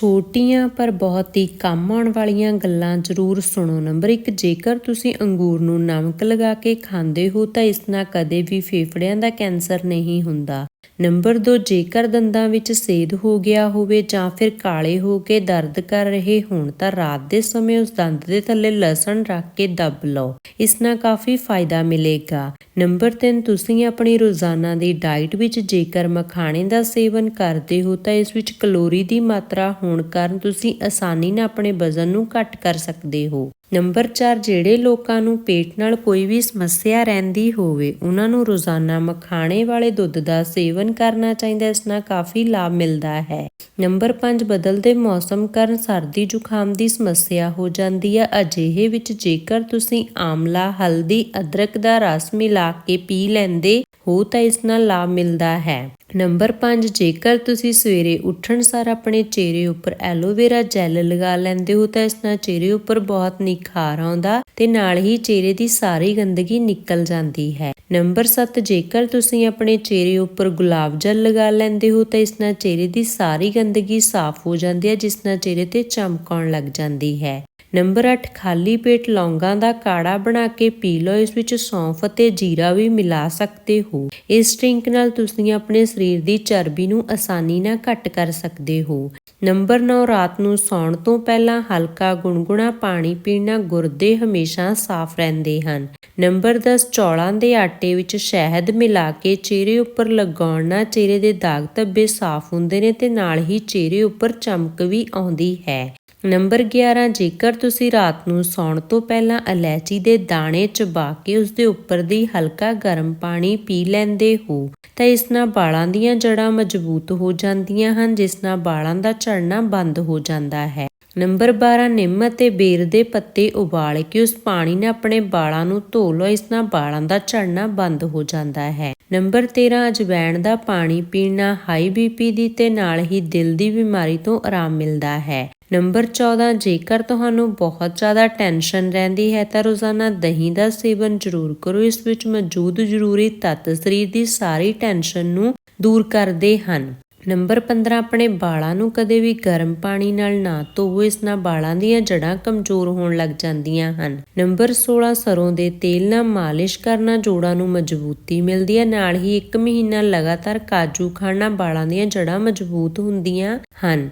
ਛੋਟੀਆਂ ਪਰ ਬਹੁਤ ਹੀ ਕੰਮ ਆਉਣ ਵਾਲੀਆਂ ਗੱਲਾਂ ਜ਼ਰੂਰ ਸੁਣੋ। ਨੰਬਰ 1 ਜੇਕਰ ਤੁਸੀਂ ਅੰਗੂਰ ਨੂੰ ਨਮਕ ਲਗਾ ਕੇ ਖਾਂਦੇ ਹੋ ਤਾਂ ਇਸ ਨਾਲ ਕਦੇ ਵੀ ਫੇਫੜਿਆਂ ਦਾ ਕੈਂਸਰ ਨਹੀਂ ਹੁੰਦਾ। ਨੰਬਰ 2 ਜੇਕਰ ਦੰਦਾਂ ਵਿੱਚ ਸੇਧ ਹੋ ਗਿਆ ਹੋਵੇ ਜਾਂ ਫਿਰ ਕਾਲੇ ਹੋ ਕੇ ਦਰਦ ਕਰ ਰਹੇ ਹੋਣ, ਤਾਂ ਰਾਤ ਦੇ ਸਮੇਂ ਉਸ ਦੰਦ ਦੇ ਥੱਲੇ ਲਸਣ ਰੱਖ ਕੇ ਦੱਬ ਲਓ। ਇਸ ਨਾਲ ਕਾਫੀ ਫਾਇਦਾ ਮਿਲੇਗਾ। ਨੰਬਰ 3 ਤੁਸੀਂ ਆਪਣੀ ਰੋਜ਼ਾਨਾ ਦੀ ਡਾਈਟ ਵਿੱਚ ਜੇਕਰ ਮਖਾਣੇ ਦਾ ਸੇਵਨ ਕਰਦੇ ਹੋ, ਤਾਂ ਇਸ ਵਿੱਚ ਕਲੋਰੀ ਦੀ ਮਾਤਰਾ ਹੋਣ ਕਾਰਨ ਤੁਸੀਂ ਆਸਾਨੀ ਨਾਲ ਆਪਣੇ ਵਜ਼ਨ ਨੂੰ ਘੱਟ ਕਰ ਸਕਦੇ ਹੋ। ਨੰਬਰ 4 ਜਿਹੜੇ ਲੋਕਾਂ ਨੂੰ ਪੇਟ ਨਾਲ ਕੋਈ ਵੀ ਸਮੱਸਿਆ ਰਹਿੰਦੀ ਹੋਵੇ, ਉਹਨਾਂ ਨੂੰ ਰੋਜ਼ਾਨਾ ਮਖਾਣੇ ਵਾਲੇ ਦੁੱਧ ਦਾ ਸੇਵਨ ਕਰਨਾ ਚਾਹੀਦਾ ਇਸ ਨਾਲ ਕਾਫੀ ਲਾਭ ਮਿਲਦਾ ਹੈ। ਨੰਬਰ 5 ਬਦਲਦੇ ਮੌਸਮ ਕਾਰਨ ਸਰਦੀ ਜ਼ੁਕਾਮ ਦੀ ਸਮੱਸਿਆ ਹੋ ਜਾਂਦੀ ਹੈ। ਅਜਿਹੇ ਵਿੱਚ ਜੇਕਰ ਤੁਸੀਂ ਆਮਲਾ ਹਲਦੀ, ਅਦਰਕ ਦਾ ਰਸ ਮਿਲਾ ਕੇ ਪੀ ਲੈਂਦੇ ਹੋ ਤਾਂ ਇਸ ਨਾਲ ਲਾਭ ਮਿਲਦਾ ਹੈ। ਨੰਬਰ 5 ਜੇਕਰ ਤੁਸੀਂ ਸਵੇਰੇ ਉੱਠਣ ਸਾਰ ਆਪਣੇ ਚਿਹਰੇ ਉੱਪਰ ਐਲੋਵੇਰਾ ਜੈਲ ਲਗਾ ਲੈਂਦੇ ਹੋ ਤਾਂ ਇਸ ਨਾਲ ਚਿਹਰੇ ਉੱਪਰ ਬਹੁਤ ਨਿਖਾਰ ਆਉਂਦਾ ਤੇ ਨਾਲ ਹੀ ਚਿਹਰੇ ਦੀ ਸਾਰੀ ਗੰਦਗੀ ਨਿਕਲ ਜਾਂਦੀ ਹੈ। ਨੰਬਰ 7 ਜੇਕਰ ਤੁਸੀਂ ਆਪਣੇ ਚਿਹਰੇ ਉੱਪਰ ਗੁਲਾਬ ਜਲ ਲਗਾ ਲੈਂਦੇ ਹੋ ਤਾਂ ਇਸ ਨਾਲ ਚਿਹਰੇ ਦੀ ਸਾਰੀ ਗੰਦਗੀ ਸਾਫ਼ ਹੋ ਜਾਂਦੀ ਹੈ, ਜਿਸ ਨਾਲ ਚਿਹਰੇ ਤੇ ਚਮਕ ਆਉਣ ਲੱਗ ਜਾਂਦੀ ਹੈ। ਨੰਬਰ 8 ਖਾਲੀ ਪੇਟ ਲੌਂਗਾਂ ਦਾ ਕਾੜਾ ਬਣਾ ਕੇ ਪੀ ਲਓ, ਇਸ ਵਿੱਚ ਸੌਂਫ ਅਤੇ ਜੀਰਾ ਵੀ ਮਿਲਾ ਸਕਦੇ ਹੋ। ਇਸ ਡਰਿੰਕ ਨਾਲ ਤੁਸੀਂ ਆਪਣੇ ਸਰੀਰ ਦੀ ਚਰਬੀ ਨੂੰ ਆਸਾਨੀ ਨਾਲ ਘੱਟ ਕਰ ਸਕਦੇ ਹੋ। ਨੰਬਰ 9 ਰਾਤ ਨੂੰ ਸੌਣ ਤੋਂ ਪਹਿਲਾਂ ਹਲਕਾ ਗੁਨਗੁਣਾ ਪਾਣੀ ਪੀਣਾ ਗੁਰਦੇ ਹਮੇਸ਼ਾ ਸਾਫ਼ ਰਹਿੰਦੇ ਹਨ। ਨੰਬਰ 10 ਚੌਲਾਂ ਦੇ ਆਟੇ ਵਿੱਚ ਸ਼ਹਿਦ ਮਿਲਾ ਕੇ ਚਿਹਰੇ ਉੱਪਰ ਲਗਾਉਣ ਨਾਲ ਚਿਹਰੇ ਦੇ ਦਾਗ ਧੱਬੇ ਸਾਫ਼ ਹੁੰਦੇ ਨੇ ਤੇ ਨਾਲ ਹੀ ਚਿਹਰੇ ਉੱਪਰ ਚਮਕ ਵੀ ਆਉਂਦੀ ਹੈ। ਨੰਬਰ 11 ਜੇਕਰ ਤੁਸੀਂ ਰਾਤ ਨੂੰ ਸੌਣ ਤੋਂ ਪਹਿਲਾਂ ਇਲਾਇਚੀ ਦੇ ਦਾਣੇ ਚਬਾ ਕੇ ਉਸ ਦੇ ਉੱਪਰ ਦੀ ਹਲਕਾ ਗਰਮ ਪਾਣੀ ਪੀ ਲੈਂਦੇ ਹੋ, ਤਾਂ ਇਸ ਨਾਲ ਵਾਲਾਂ ਦੀਆਂ ਜੜ੍ਹਾਂ ਮਜ਼ਬੂਤ ਹੋ ਜਾਂਦੀਆਂ ਹਨ, ਜਿਸ ਨਾਲ ਵਾਲਾਂ ਦਾ ਝੜਨਾ ਬੰਦ ਹੋ ਜਾਂਦਾ ਹੈ। ਨੰਬਰ 12 ਨਿੰਮ ਅਤੇ ਬੇਰ ਦੇ ਪੱਤੇ ਉਬਾਲ ਕੇ ਉਸ ਪਾਣੀ ਨਾਲ ਆਪਣੇ ਵਾਲਾਂ ਨੂੰ ਧੋ ਲਓ, ਇਸ ਨਾਲ ਵਾਲਾਂ ਦਾ ਝੜਨਾ ਬੰਦ ਹੋ ਜਾਂਦਾ ਹੈ। ਨੰਬਰ 13 ਅਜਵਾਇਣ ਦਾ ਪਾਣੀ ਪੀਣਾ ਹਾਈ ਬੀਪੀ ਦੀ ਤੇ ਨਾਲ ਹੀ ਦਿਲ ਦੀ ਬਿਮਾਰੀ ਤੋਂ ਆਰਾਮ ਮਿਲਦਾ ਹੈ। ਨੰਬਰ 14 ਜੇਕਰ ਤੁਹਾਨੂੰ ਬਹੁਤ ਜ਼ਿਆਦਾ ਟੈਨਸ਼ਨ ਰਹਿੰਦੀ ਹੈ ਤਾਂ ਰੋਜ਼ਾਨਾ ਦਹੀਂ ਦਾ ਸੇਵਨ ਜ਼ਰੂਰ ਕਰੋ। ਇਸ ਵਿੱਚ ਮੌਜੂਦ ਜ਼ਰੂਰੀ ਤੱਤ ਸਰੀਰ ਦੀ ਸਾਰੀ ਟੈਨਸ਼ਨ ਨੂੰ ਦੂਰ ਕਰਦੇ ਹਨ। ਨੰਬਰ 15 ਆਪਣੇ ਵਾਲਾਂ ਨੂੰ ਕਦੇ ਵੀ ਗਰਮ ਪਾਣੀ ਨਾਲ ਨਾ ਧੋਵੋ, ਇਸ ਨਾਲ ਬਾਲਾਂ ਦੀਆਂ ਜੜ੍ਹਾਂ ਕਮਜ਼ੋਰ ਹੋਣ ਲੱਗ ਜਾਂਦੀਆਂ ਹਨ। ਨੰਬਰ 16 ਸਰੋਂ ਦੇ ਤੇਲ ਨਾਲ ਮਾਲਿਸ਼ ਕਰਨਾ ਜੋੜਾਂ ਨੂੰ ਮਜ਼ਬੂਤੀ ਮਿਲਦੀ ਹੈ। ਨਾਲ ਹੀ 1 ਮਹੀਨਾ ਲਗਾਤਾਰ ਕਾਜੂ ਖਾਣਾ ਬਾਲਾਂ ਦੀਆਂ ਜੜ੍ਹਾਂ ਮਜ਼ਬੂਤ ਹੁੰਦੀਆਂ ਹਨ।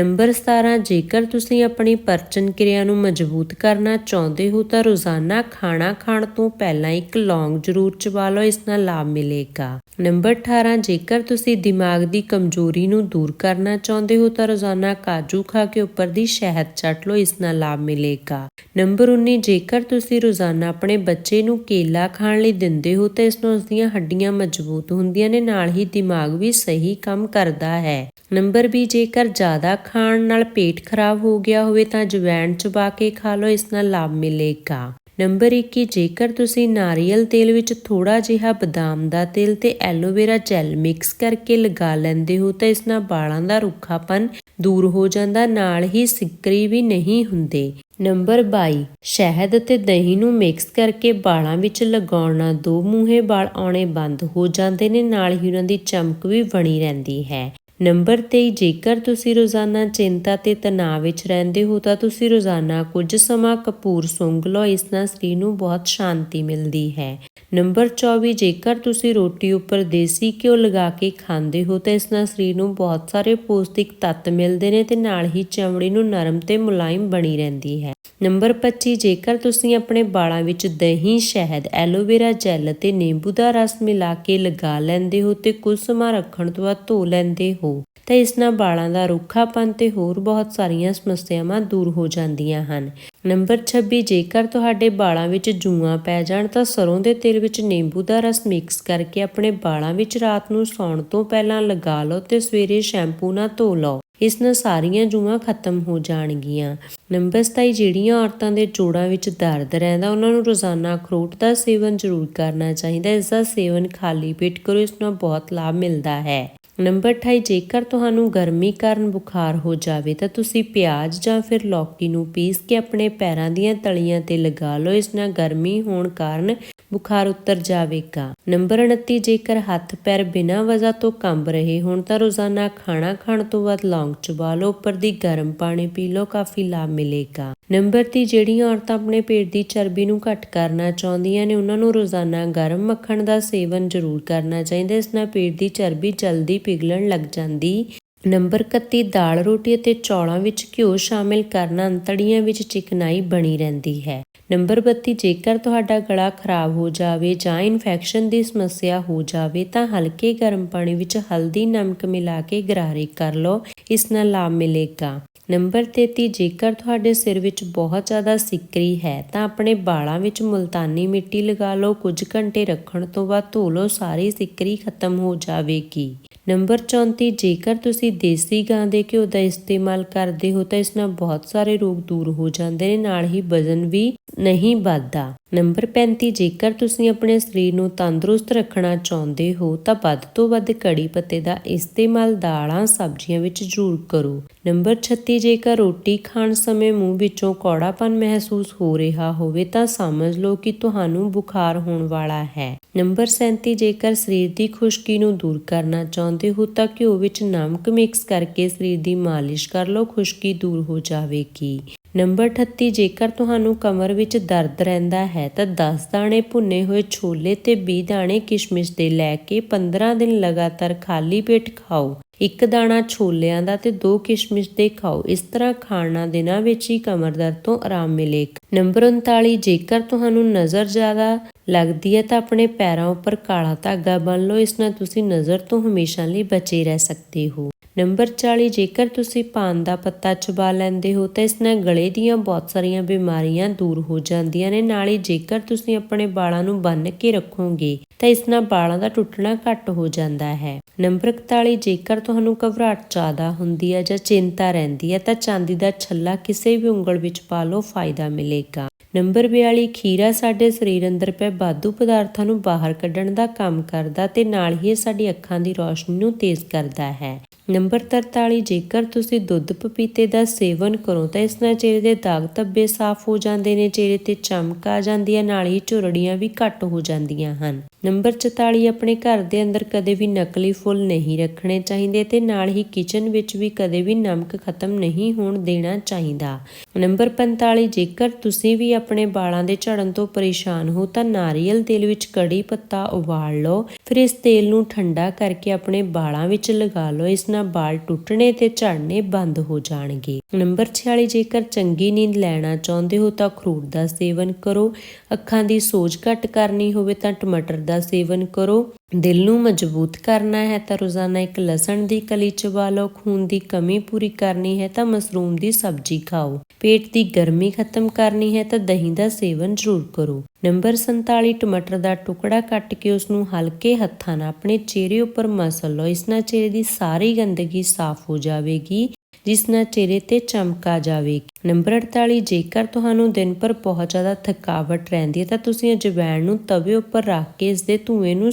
ਨੰਬਰ 17 ਜੇਕਰ ਤੁਸੀਂ ਆਪਣੀ ਪਰਚਨ ਕਿਰਿਆ ਨੂੰ ਮਜ਼ਬੂਤ ਕਰਨਾ ਚਾਹੁੰਦੇ ਹੋ, ਤਾਂ ਰੋਜ਼ਾਨਾ ਖਾਣਾ ਖਾਣ ਤੋਂ ਪਹਿਲਾਂ ਇੱਕ ਲੌਂਗ ਜ਼ਰੂਰ ਚਬਾ ਲਓ, ਇਸ ਨਾਲ ਲਾਭ ਮਿਲੇਗਾ। ਨੰਬਰ 18 ਜੇਕਰ ਤੁਸੀਂ ਦਿਮਾਗ ਦੀ ਕਮਜ਼ੋਰੀ ਨੂੰ ਦੂਰ ਕਰਨਾ ਚਾਹੁੰਦੇ ਹੋ ਤਾਂ ਰੋਜ਼ਾਨਾ ਕਾਜੂ ਖਾ ਕੇ ਉੱਪਰ ਦੀ ਸ਼ਹਿਦ ਚੱਟ ਲਓ, ਇਸ ਨਾਲ ਲਾਭ ਮਿਲੇਗਾ। ਨੰਬਰ 19 ਜੇਕਰ ਤੁਸੀਂ ਰੋਜ਼ਾਨਾ ਆਪਣੇ ਬੱਚੇ ਨੂੰ ਕੇਲਾ ਖਾਣ ਲਈ ਦਿੰਦੇ ਹੋ ਤਾਂ ਇਸ ਨਾਲ ਉਸ ਦੀਆਂ ਹੱਡੀਆਂ ਮਜ਼ਬੂਤ ਹੁੰਦੀਆਂ ਨੇ, ਨਾਲ ਹੀ ਦਿਮਾਗ ਵੀ ਸਹੀ ਕੰਮ ਕਰਦਾ ਹੈ। ਨੰਬਰ 20 ਜੇਕਰ ਜ਼ਿਆਦਾ ਖਾਣ ਨਾਲ ਪੇਟ ਖਰਾਬ ਹੋ ਗਿਆ ਹੋਵੇ ਤਾਂ ਜਵੈਣ ਚਬਾ ਕੇ ਖਾ ਲਓ, ਇਸ ਨਾਲ ਲਾਭ ਮਿਲੇਗਾ। ਨੰਬਰ 21 ਜੇਕਰ ਤੁਸੀਂ ਨਾਰੀਅਲ ਤੇਲ ਵਿੱਚ ਥੋੜਾ ਜਿਹਾ ਬਦਾਮ ਦਾ ਤੇਲ ਤੇ ਐਲੋਵੇਰਾ ਜੈਲ ਮਿਕਸ ਕਰਕੇ ਲਗਾ ਲੈਂਦੇ ਹੋ, ਤਾਂ ਇਸ ਨਾਲ ਵਾਲਾਂ ਦਾ ਰੁੱਖਾਪਨ ਦੂਰ ਹੋ ਜਾਂਦਾ, ਨਾਲ ਹੀ ਸਿੱਕਰੀ ਵੀ ਨਹੀਂ ਹੁੰਦੇ। ਨੰਬਰ 22 ਸ਼ਹਿਦ ਅਤੇ ਦਹੀਂ ਨੂੰ ਮਿਕਸ ਕਰਕੇ ਵਾਲਾਂ ਵਿੱਚ ਲਗਾਉਣ ਨਾਲ ਦੋ ਮੂੰਹੇ ਵਾਲ ਆਉਣੇ ਬੰਦ ਹੋ ਜਾਂਦੇ ਨੇ, ਨਾਲ ਹੀ ਉਹਨਾਂ ਦੀ ਚਮਕ ਵੀ ਬਣੀ ਰਹਿੰਦੀ ਹੈ। ਨੰਬਰ 23 ਜੇਕਰ ਤੁਸੀਂ ਰੋਜ਼ਾਨਾ ਚਿੰਤਾ ਤੇ ਤਣਾਅ ਵਿੱਚ ਰਹਿੰਦੇ ਹੋ, ਤਾਂ ਤੁਸੀਂ ਰੋਜ਼ਾਨਾ ਕੁਝ ਸਮਾਂ ਕਪੂਰ ਸੁੰਘ ਲਓ। ਇਸ ਨਾਲ ਸਰੀਰ ਨੂੰ ਬਹੁਤ ਸ਼ਾਂਤੀ ਮਿਲਦੀ ਹੈ। ਨੰਬਰ 24 ਜੇਕਰ ਤੁਸੀਂ ਰੋਟੀ ਉੱਪਰ ਦੇਸੀ ਘਿਓ ਲਗਾ ਕੇ ਖਾਂਦੇ ਹੋ, ਤਾਂ ਇਸ ਨਾਲ ਸਰੀਰ ਨੂੰ ਬਹੁਤ ਸਾਰੇ ਪੌਸ਼ਟਿਕ ਤੱਤ ਮਿਲਦੇ ਨੇ ਤੇ ਨਾਲ ਹੀ ਚਮੜੀ ਨੂੰ ਨਰਮ ਤੇ ਮੁਲਾਇਮ ਬਣੀ ਰਹਿੰਦੀ ਹੈ। ਨੰਬਰ 25 ਜੇਕਰ ਤੁਸੀਂ ਆਪਣੇ ਵਾਲਾਂ ਵਿੱਚ ਦਹੀਂ, ਸ਼ਹਿਦ, ਐਲੋਵੇਰਾ ਜੈਲ ਅਤੇ ਨਿੰਬੂ ਦਾ ਰਸ ਮਿਲਾ ਕੇ ਲਗਾ ਲੈਂਦੇ ਹੋ ਤੇ ਕੁਝ ਸਮਾਂ ਰੱਖਣ ਤੋਂ ਬਾਅਦ ਧੋ ਲੈਂਦੇ ਹੋ, ਤਾਂ ਇਸ ਨਾਲ ਵਾਲਾਂ ਦਾ ਰੁੱਖਾਪਨ ਤੇ ਹੋਰ ਬਹੁਤ ਸਾਰੀਆਂ ਸਮੱਸਿਆਵਾਂ ਦੂਰ ਹੋ ਜਾਂਦੀਆਂ ਹਨ। ਨੰਬਰ 26 ਜੇਕਰ ਤੁਹਾਡੇ ਵਾਲਾਂ ਵਿੱਚ ਜੂਆਂ ਪੈ ਜਾਣ ਤਾਂ ਸਰੋਂ ਦੇ ਤੇਲ ਵਿੱਚ ਨਿੰਬੂ ਦਾ ਰਸ ਮਿਕਸ ਕਰਕੇ ਆਪਣੇ ਵਾਲਾਂ ਵਿੱਚ ਰਾਤ ਨੂੰ ਸੌਣ ਤੋਂ ਪਹਿਲਾਂ ਲਗਾ ਲਓ ਤੇ ਸਵੇਰੇ ਸ਼ੈਂਪੂ ਨਾਲ ਧੋ ਲਓ। ਇਸ ਨਾਲ ਸਾਰੀਆਂ ਜੂਆਂ ਖਤਮ ਹੋ ਜਾਣਗੀਆਂ। ਨੰਬਰ 27 ਜਿਹੜੀਆਂ ਔਰਤਾਂ ਦੇ ਜੋੜਾਂ ਵਿੱਚ ਦਰਦ ਰਹਿੰਦਾ, ਉਹਨਾਂ ਨੂੰ ਰੋਜ਼ਾਨਾ ਅਖਰੋਟ ਦਾ ਸੇਵਨ ਜ਼ਰੂਰ ਕਰਨਾ ਚਾਹੀਦਾ ਇਸ ਦਾ ਸੇਵਨ ਖਾਲੀ ਪੇਟ ਕਰੋ, ਇਸ ਨਾਲ ਬਹੁਤ ਲਾਭ ਮਿਲਦਾ ਹੈ। ਨੰਬਰ 28 ਜੇਕਰ ਤੁਹਾਨੂੰ ਗਰਮੀ ਕਾਰਨ ਬੁਖਾਰ ਹੋ ਜਾਵੇ ਤਾਂ ਤੁਸੀਂ ਪਿਆਜ਼ ਜਾਂ ਫਿਰ ਲੌਕੀ ਨੂੰ ਪੀਸ ਕੇ ਆਪਣੇ ਪੈਰਾਂ ਦੀਆਂ ਤਲੀਆਂ ਤੇ ਲਗਾ ਲਓ, ਇਸ ਨਾਲ ਗਰਮੀ ਹੋਣ ਕਾਰਨ ਬੁਖਾਰ ਉਤਰ ਜਾਵੇਗਾ। ਨੰਬਰ 29 ਜੇਕਰ ਹੱਥ ਪੈਰ ਬਿਨਾਂ ਵਜ੍ਹਾ ਤੋਂ ਕੰਬ ਰਹੇ ਹੋਣ ਤਾਂ ਰੋਜ਼ਾਨਾ ਖਾਣਾ ਖਾਣ ਤੋਂ ਬਾਅਦ ਲੌਂਗ ਚਬਾ ਲਓ, ਉੱਪਰ ਦੀ ਗਰਮ ਪਾਣੀ ਪੀ ਲਓ, ਕਾਫੀ ਲਾਭ ਮਿਲੇਗਾ। ਨੰਬਰ 30 ਜਿਹੜੀਆਂ ਔਰਤਾਂ ਆਪਣੇ ਪੇਟ ਦੀ ਚਰਬੀ ਨੂੰ ਘੱਟ ਕਰਨਾ ਚਾਹੁੰਦੀਆਂ ਨੇ, ਉਹਨਾਂ ਨੂੰ ਰੋਜ਼ਾਨਾ ਗਰਮ ਮੱਖਣ ਦਾ ਸੇਵਨ ਜ਼ਰੂਰ ਕਰਨਾ ਚਾਹੀਦਾ, ਇਸ ਨਾਲ ਪੇਟ ਦੀ ਚਰਬੀ ਜਲਦੀ ਪਿਘਲਣ ਲੱਗ ਜਾਂਦੀ। ਨੰਬਰ 31 ਦਾਲ ਰੋਟੀ ਅਤੇ ਚੌਲਾਂ ਵਿੱਚ ਘਿਓ ਸ਼ਾਮਿਲ ਕਰਨਾ ਅੰਤੜੀਆਂ ਵਿੱਚ ਚਿਕਨਾਈ ਬਣੀ ਰਹਿੰਦੀ ਹੈ। ਨੰਬਰ 32 ਜੇਕਰ ਤੁਹਾਡਾ ਗਲਾ ਖਰਾਬ ਹੋ ਜਾਵੇ ਜਾਂ ਇਨਫੈਕਸ਼ਨ ਦੀ ਸਮੱਸਿਆ ਹੋ ਜਾਵੇ ਤਾਂ ਹਲਕੇ ਗਰਮ ਪਾਣੀ ਵਿੱਚ ਹਲਦੀ ਨਮਕ ਮਿਲਾ ਕੇ ਗਰਾਰੇ ਕਰ ਲਓ, ਇਸ ਨਾਲ ਲਾਭ ਮਿਲੇਗਾ। ਨੰਬਰ 33 ਜੇਕਰ ਤੁਹਾਡੇ ਸਿਰ ਵਿੱਚ ਬਹੁਤ ਜ਼ਿਆਦਾ ਸਿੱਕਰੀ ਹੈ ਤਾਂ ਆਪਣੇ ਬਾਲਾਂ ਵਿੱਚ ਮੁਲਤਾਨੀ ਮਿੱਟੀ ਲਗਾ ਲਓ। ਕੁਝ ਘੰਟੇ ਰੱਖਣ ਤੋਂ ਬਾਅਦ ਧੋ ਲਓ, ਸਾਰੀ ਸਿੱਕਰੀ ਖਤਮ ਹੋ ਜਾਵੇਗੀ। ਨੰਬਰ 34 ਜੇਕਰ ਤੁਸੀਂ ਦੇਸੀ ਗਾਂ ਦੇ ਘਿਓ ਦਾ ਇਸਤੇਮਾਲ ਕਰਦੇ ਹੋ ਤਾਂ ਇਸ ਨਾਲ ਬਹੁਤ ਸਾਰੇ ਰੋਗ ਦੂਰ ਹੋ ਜਾਂਦੇ ਨੇ, ਨਾਲ ਹੀ ਵਜ਼ਨ ਵੀ ਨਹੀਂ ਵੱਧਦਾ। ਨੰਬਰ 35 ਜੇਕਰ ਤੁਸੀਂ ਆਪਣੇ ਸਰੀਰ ਨੂੰ ਤੰਦਰੁਸਤ ਰੱਖਣਾ ਚਾਹੁੰਦੇ ਹੋ ਤਾਂ ਵੱਧ ਤੋਂ ਵੱਧ ਕੜੀ ਪੱਤੇ ਦਾ ਇਸਤੇਮਾਲ ਦਾਲਾਂ, ਸਬਜ਼ੀਆਂ ਵਿੱਚ ਜ਼ਰੂਰ ਕਰੋ। ਨੰਬਰ 36 ਜੇਕਰ ਰੋਟੀ ਖਾਣ ਸਮੇਂ ਮੂੰਹ ਵਿੱਚੋਂ ਕੌੜਾਪਨ ਮਹਿਸੂਸ ਹੋ ਰਿਹਾ ਹੋਵੇ ਤਾਂ ਸਮਝ ਲਓ ਕਿ ਤੁਹਾਨੂੰ ਬੁਖਾਰ ਹੋਣ ਵਾਲਾ ਹੈ। ਨੰਬਰ 37 ਜੇਕਰ ਸਰੀਰ ਦੀ ਖੁਸ਼ਕੀ ਨੂੰ ਦੂਰ ਕਰਨਾ ਚਾਹੁੰਦੇ ਹੋ ਤਾਂ ਘਿਓ ਵਿੱਚ ਨਮਕ ਮਿਕਸ ਕਰਕੇ ਸਰੀਰ ਦੀ ਮਾਲਿਸ਼ ਕਰ ਲਓ, ਖੁਸ਼ਕੀ ਦੂਰ ਹੋ ਜਾਵੇਗੀ। ਨੰਬਰ 38 ਜੇਕਰ ਤੁਹਾਨੂੰ ਕਮਰ ਵਿੱਚ ਦਰਦ ਰਹਿੰਦਾ ਹੈ, ਤਾਂ 10 ਦਾਣੇ ਭੁੰਨੇ ਹੋਏ ਛੋਲੇ ਤੇ 20 ਦਾਣੇ ਕਿਸ਼ਮਿਸ਼ ਦੇ ਲੈ ਕੇ 15 ਦਿਨ ਲਗਾਤਾਰ ਖਾਲੀ ਪੇਟ ਖਾਓ। ਇੱਕ ਦਾਣਾ ਛੋਲਿਆਂ ਦਾ ਤੇ ਦੋ ਕਿਸ਼ਮਿਸ਼ ਦੇ ਖਾਓ। ਇਸ ਤਰ੍ਹਾਂ ਖਾਣਾ ਦਿਨਾਂ ਵਿੱਚ ਹੀ ਕਮਰ ਦਰਦ ਤੋਂ ਆਰਾਮ ਮਿਲੇਗਾ ਨੰਬਰ 39 ਜੇਕਰ ਤੁਹਾਨੂੰ ਨਜ਼ਰ ਜ਼ਿਆਦਾ ਲੱਗਦੀ ਹੈ ਤਾਂ ਆਪਣੇ ਪੈਰਾਂ ਉੱਪਰ ਕਾਲਾ ਧਾਗਾ ਬੰਨ ਲਓ। ਇਸ ਨਾਲ ਤੁਸੀਂ ਨਜ਼ਰ ਤੋਂ ਹਮੇਸ਼ਾ ਲਈ ਬਚੇ ਰਹਿ ਸਕਦੇ ਹੋ। ਨੰਬਰ 40 ਜੇਕਰ ਤੁਸੀਂ ਪਾਨ ਦਾ ਪੱਤਾ ਚਬਾ ਲੈਂਦੇ ਹੋ ਤਾਂ ਇਸ ਨਾਲ ਗਲੇ ਦੀਆਂ ਬਹੁਤ ਸਾਰੀਆਂ ਬਿਮਾਰੀਆਂ ਦੂਰ ਹੋ ਜਾਂਦੀਆਂ ਨੇ। ਨਾਲ ਹੀ ਜੇਕਰ ਤੁਸੀਂ ਆਪਣੇ ਵਾਲਾਂ ਨੂੰ ਬੰਨ੍ਹ ਕੇ ਰੱਖੋਗੇ ਤਾਂ ਇਸ ਨਾਲ ਵਾਲਾਂ ਦਾ ਟੁੱਟਣਾ ਘੱਟ ਹੋ ਜਾਂਦਾ ਹੈ। ਨੰਬਰ 41 ਜੇਕਰ ਤੁਹਾਨੂੰ ਘਬਰਾਹਟ ਜ਼ਿਆਦਾ ਹੁੰਦੀ ਹੈ ਜਾਂ ਚਿੰਤਾ ਰਹਿੰਦੀ ਹੈ, ਤਾਂ ਚਾਂਦੀ ਦਾ ਛੱਲਾ ਕਿਸੇ ਵੀ ਉਂਗਲ ਵਿੱਚ ਪਾ ਲਓ, ਫਾਇਦਾ ਮਿਲੇਗਾ। ਨੰਬਰ 42 ਖੀਰਾ ਸਾਡੇ ਸਰੀਰ ਅੰਦਰ ਪਏ ਬਾਧੂ ਪਦਾਰਥਾਂ ਨੂੰ ਬਾਹਰ ਕੱਢਣ ਦਾ ਕੰਮ ਕਰਦਾ ਤੇ ਨਾਲ ਹੀ ਇਹ ਸਾਡੀ ਅੱਖਾਂ ਦੀ ਰੌਸ਼ਨੀ ਨੂੰ ਤੇਜ਼ ਕਰਦਾ ਹੈ। ਨੰਬਰ 43 ਜੇਕਰ ਤੁਸੀਂ ਦੁੱਧ ਪਪੀਤੇ ਦਾ ਸੇਵਨ ਕਰੋ ਤਾਂ ਇਸ ਨਾਲ ਚਿਹਰੇ ਦੇ ਦਾਗ ਧੱਬੇ ਸਾਫ਼ ਹੋ ਜਾਂਦੇ ਨੇ, ਚਿਹਰੇ ਤੇ ਚਮਕ ਆ ਜਾਂਦੀ ਹੈ, ਨਾਲ ਹੀ ਝੁਰੜੀਆਂ ਵੀ ਘੱਟ ਹੋ ਜਾਂਦੀਆਂ ਹਨ। ਨੰਬਰ 44 ਆਪਣੇ ਘਰ ਦੇ ਅੰਦਰ ਕਦੇ ਵੀ ਨਕਲੀ ਫੁੱਲ ਨਹੀਂ ਰੱਖਣੇ ਚਾਹੀਦੇ ਤੇ ਨਾਲ ਹੀ ਕਿਚਨ ਵਿੱਚ ਵੀ ਕਦੇ ਵੀ ਨਮਕ ਖਤਮ ਨਹੀਂ ਹੋਣ ਦੇਣਾ ਚਾਹੀਦਾ। ਨੰਬਰ 45 ਜੇਕਰ ਤੁਸੀਂ ਵੀ ਆਪਣੇ ਵਾਲਾਂ ਦੇ ਝੜਨ ਤੋਂ ਪਰੇਸ਼ਾਨ ਹੋ ਤਾਂ ਨਾਰੀਅਲ ਤੇਲ ਵਿੱਚ ਕੜੀ ਪੱਤਾ ਉਬਾਲ ਲਓ। ਫਿਰ ਇਸ ਤੇਲ ਨੂੰ ਠੰਡਾ ਕਰਕੇ ਆਪਣੇ ਵਾਲਾਂ ਵਿੱਚ ਲਗਾ ਲਓ। ਇਸ ਨਾਲ ਵਾਲ ਟੁੱਟਣੇ ਤੇ ਝੜਨੇ ਬੰਦ ਹੋ ਜਾਣਗੇ। ਨੰਬਰ 46 ਜੇਕਰ ਚੰਗੀ ਨੀਂਦ ਲੈਣਾ ਚਾਹੁੰਦੇ ਹੋ ਤਾਂ ਅਖਰੋਟ ਦਾ ਸੇਵਨ ਕਰੋ। ਅੱਖਾਂ ਦੀ ਸੋਜ ਘੱਟ ਕਰਨੀ ਹੋਵੇ ਤਾਂ ਟਮਾਟਰ ਦਾ ਸੇਵਨ ਕਰੋ। ਦਿਲ ਨੂੰ ਮਜ਼ਬੂਤ ਕਰਨਾ ਹੈ ਤਾਂ ਰੋਜ਼ਾਨਾ ਇੱਕ ਲਸਣ ਦੀ ਕਲੀ ਚਬਾ ਲਓ ਖੂਨ ਦੀ ਕਮੀ ਪੂਰੀ ਕਰਨੀ ਹੈ ਤਾਂ ਮਸ਼ਰੂਮ ਦੀ ਸਬਜ਼ੀ ਖਾਓ। ਪੇਟ ਦੀ ਗਰਮੀ ਖਤਮ ਕਰਨੀ ਹੈ ਤਾਂ ਦਹੀਂ ਦਾ ਸੇਵਨ ਜ਼ਰੂਰ ਕਰੋ। ਨੰਬਰ 47 ਟਮਾਟਰ ਦਾ ਟੁਕੜਾ ਕੱਟ ਕੇ ਉਸ ਨੂੰ ਹਲਕੇ ਹੱਥਾਂ ਨਾਲ ਆਪਣੇ ਚਿਹਰੇ ਉੱਪਰ ਮਸਲ ਲਓ। ਇਸ ਨਾਲ ਚਿਹਰੇ ਦੀ ਸਾਰੀ ਗੰਦਗੀ ਸਾਫ਼ ਹੋ ਜਾਵੇਗੀ, ਜਿਸ ਨਾਲ ਚਿਹਰੇ ਤੇ ਚਮਕ ਆ ਜਾਵੇਗੀ। ਨੰਬਰ 48 ਜੇਕਰ ਤੁਹਾਨੂੰ ਦਿਨ ਭਰ ਬਹੁਤ ਜ਼ਿਆਦਾ ਥਕਾਵਟ ਰਹਿੰਦੀ ਹੈ ਤਾਂ ਤੁਸੀਂ ਅਜਵਾਇਣ ਨੂੰ ਤਵੇ ਉੱਪਰ ਰੱਖ ਕੇ ਇਸ ਦੇ ਧੂਏ ਨੂੰ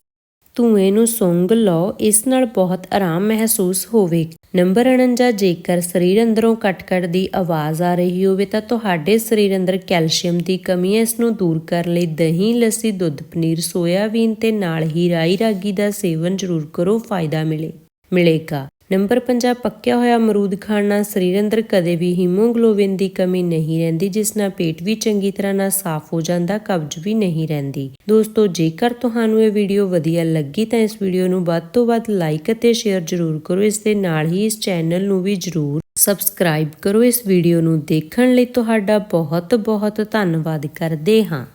ਧੂਏ ਨੂੰ ਸੁੰਘ ਲਓ, ਇਸ ਨਾਲ ਬਹੁਤ ਆਰਾਮ ਮਹਿਸੂਸ ਹੋਵੇਗਾ। ਨੰਬਰ 49 ਜੇਕਰ ਸਰੀਰ ਅੰਦਰੋਂ ਕਟ-ਕਟ ਦੀ ਆਵਾਜ਼ ਆ ਰਹੀ ਹੋਵੇ, ਤਾਂ ਤੁਹਾਡੇ ਸਰੀਰ ਅੰਦਰ ਕੈਲਸ਼ੀਅਮ ਦੀ ਕਮੀ ਹੈ। ਇਸ ਨੂੰ ਦੂਰ ਕਰਨ ਲਈ ਦਹੀਂ, ਲੱਸੀ, ਦੁੱਧ, ਪਨੀਰ, ਸੋਇਆਬੀਨ ਤੇ ਨਾਲ ਹੀ ਰਾਈ ਰਾਗੀ ਦਾ ਸੇਵਨ ਜ਼ਰੂਰ ਕਰੋ, ਫਾਇਦਾ ਮਿਲੇ ਮਿਲੇਗਾ ਨੰਬਰ 50 ਪੱਕਿਆ ਹੋਇਆ ਅਮਰੂਦ ਖਾਣ ਨਾਲ ਸਰੀਰ ਅੰਦਰ ਕਦੇ ਵੀ ਹੀਮੋਗਲੋਬਿਨ ਦੀ ਕਮੀ ਨਹੀਂ ਰਹਿੰਦੀ, ਜਿਸ ਨਾਲ ਪੇਟ ਵੀ ਚੰਗੀ ਤਰ੍ਹਾਂ ਨਾਲ ਸਾਫ਼ ਹੋ ਜਾਂਦਾ, ਕਬਜ਼ ਵੀ ਨਹੀਂ ਰਹਿੰਦੀ। ਦੋਸਤੋ, ਜੇਕਰ ਤੁਹਾਨੂੰ ਇਹ ਵੀਡੀਓ ਵਧੀਆ ਲੱਗੀ, ਤਾਂ ਇਸ ਵੀਡੀਓ ਨੂੰ ਵੱਧ ਤੋਂ ਵੱਧ ਲਾਈਕ ਅਤੇ ਸ਼ੇਅਰ ਜ਼ਰੂਰ ਕਰੋ। ਇਸ ਦੇ ਨਾਲ ਹੀ ਇਸ ਚੈਨਲ ਨੂੰ ਵੀ ਜ਼ਰੂਰ ਸਬਸਕ੍ਰਾਈਬ ਕਰੋ। ਇਸ ਵੀਡੀਓ ਨੂੰ ਦੇਖਣ ਲਈ ਤੁਹਾਡਾ ਬਹੁਤ ਬਹੁਤ ਧੰਨਵਾਦ ਕਰਦੇ ਹਾਂ।